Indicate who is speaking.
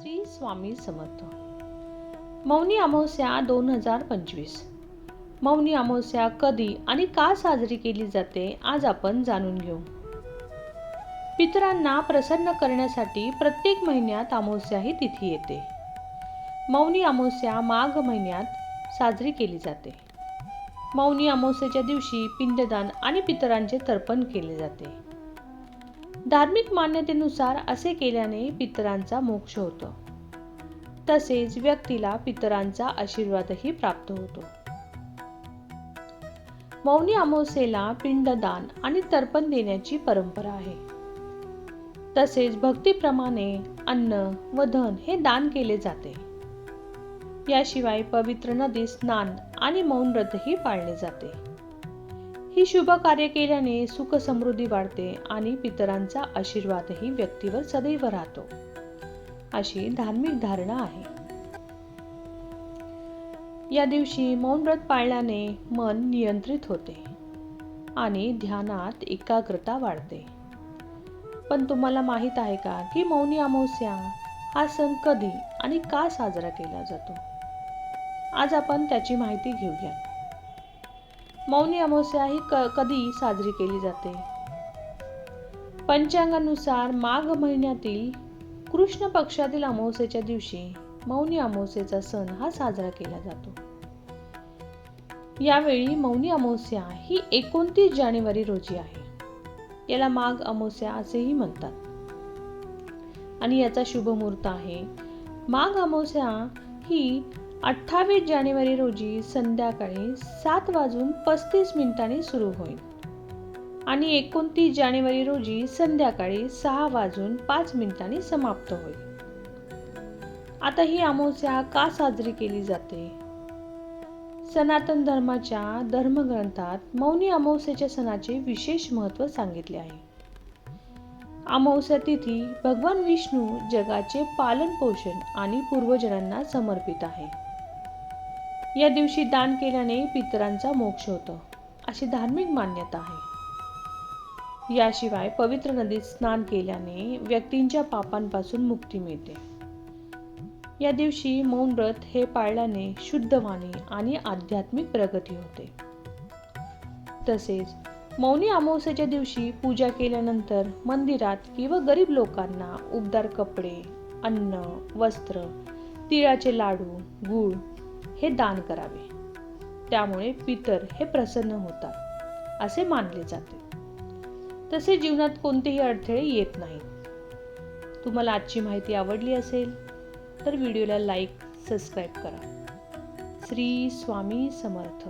Speaker 1: श्री स्वामी समर्थ. मौनी अमावस्या दोन हजार पंचवीस. मौनी अमावस्या कधी आणि का साजरी केली जाते आज आपण जाणून घेऊ. पितरांना प्रसन्न करण्यासाठी प्रत्येक महिन्यात अमावस्या ही तिथी येते. मौनी अमावस्या माघ महिन्यात साजरी केली जाते. मौनी अमावस्येच्या दिवशी पिंडदान आणि पितरांचे तर्पण केले जाते. धार्मिक मान्यतेनुसार असे केल्याने पितरांचा मोक्ष होतो. तसेच व्यक्तीला पितरांचा आशीर्वादही प्राप्त होतो. मौनी अमावस्येला पिंडदान आणि तर्पण देण्याची परंपरा आहे. तसेच भक्तीप्रमाणे अन्न व धन हे दान केले जाते. याशिवाय पवित्र नदी स्नान आणि मौन व्रतही पाळले जाते. ही शुभ कार्य केल्याने सुख समृद्धी वाढते आणि पितरांचा आशीर्वादही व्यक्तीवर सदैव राहतो. अशी धार्मिक धारणा आहे. या दिवशी मौन व्रत पाळल्याने मन नियंत्रित होते आणि ध्यानात एकाग्रता वाढते. पण तुम्हाला माहीत आहे का की मौनी अमावस्या हा सण कधी आणि का साजरा केला जातो? आज आपण त्याची माहिती घेऊया मौनी अमावस्या ही क कधी साजरी केली जाते? पंचांगानुसार माघ महिन्यातील कृष्ण पक्षातील अमावस्येच्या दिवशी मौनी अमावस्येचा सण हा साजरा केला जातो. यावेळी मौनी अमावस्या ही एकोणतीस जानेवारी रोजी आहे. याला माघ अमावस्या असेही म्हणतात. आणि याचा शुभ मुहूर्त आहे. माघ अमावस्या ही अठ्ठावीस जानेवारी रोजी संध्याकाळी सात वाजून पस्तीस मिनिटांनी सुरू होईल. आणि एकोणतीस जानेवारी रोजी संध्याकाळी सहा वाजून पाच मिनिटांनी समाप्त होईल. आता ही अमावस्या का साजरी केली जाते? सनातन धर्माच्या धर्मग्रंथात मौनी अमावस्याच्या सणाचे विशेष महत्त्व सांगितले आहे. अमावस्या तिथी भगवान विष्णू जगाचे पालन पोषण आणि पूर्वजनांना समर्पित आहे. या दिवशी दान केल्याने पितरांचा मोक्ष होतो. अशी धार्मिक मान्यता आहे. याशिवाय पवित्र नदीत स्नान केल्याने व्यक्तींच्या पापांपासून मुक्ती मिळते. या दिवशी मौन व्रत हे पाळल्याने शुद्ध वाणी आणि आध्यात्मिक प्रगती होते. तसेच मौनी अमावस्याच्या दिवशी पूजा केल्यानंतर मंदिरात किंवा गरीब लोकांना उबदार कपडे अन्न वस्त्र तिळाचे लाडू गूळ हे दान करावे. त्यामुळे पितर हे प्रसन्न होतात असे मानले जाते. तसे जीवनात कोणतेही अडथळे येत नाहीत. तुम्हाला आजची माहिती आवडली असेल तर व्हिडिओला लाईक सबस्क्राईब करा. श्री स्वामी समर्थ.